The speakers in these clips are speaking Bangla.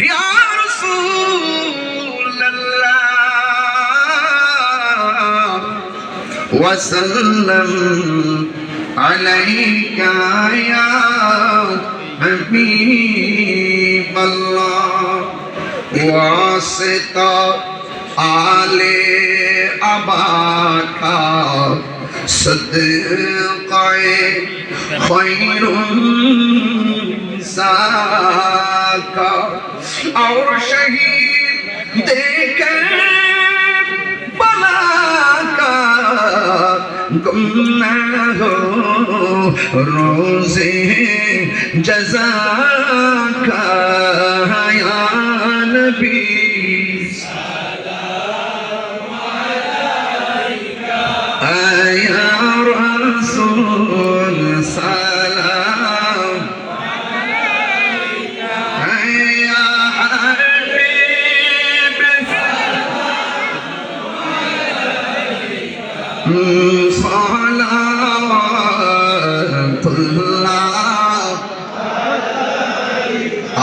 یا رسول اللہ وسلم علیکہ یا حبیب اللہ واسطہ آل ابا کا صدقہ خیر اور شہید دیکھ بلا کا گم نہ ہو۔ روزے جزا کا یا نبی۔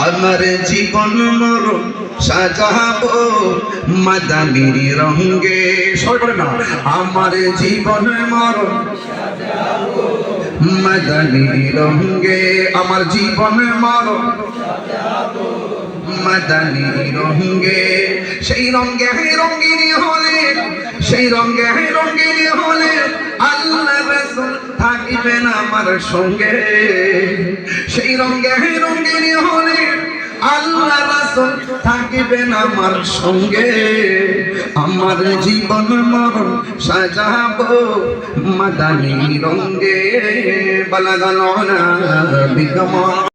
আমার জীবন মরণ সাজাবো মাদানির রঙ্গে আমার জীবন মরণ মাদানির রঙ্গে আমার জীবন মরণ মাদানি রঙ্গে সেই রঙ্গে রঙ্গিনী হলে সেই রঙে, হে রঙ্গিনী হলে আল্লাহ রাসূল থাকিবেন আমার সঙ্গে। সেই রঙে, হে রঙ্গিনী হলে আল্লাহ রাসূল থাকিবেন আমার সঙ্গে। আমার জীবন মরণ সাজাবো মাদানি রঙ্গে বালাগানো না বিগমা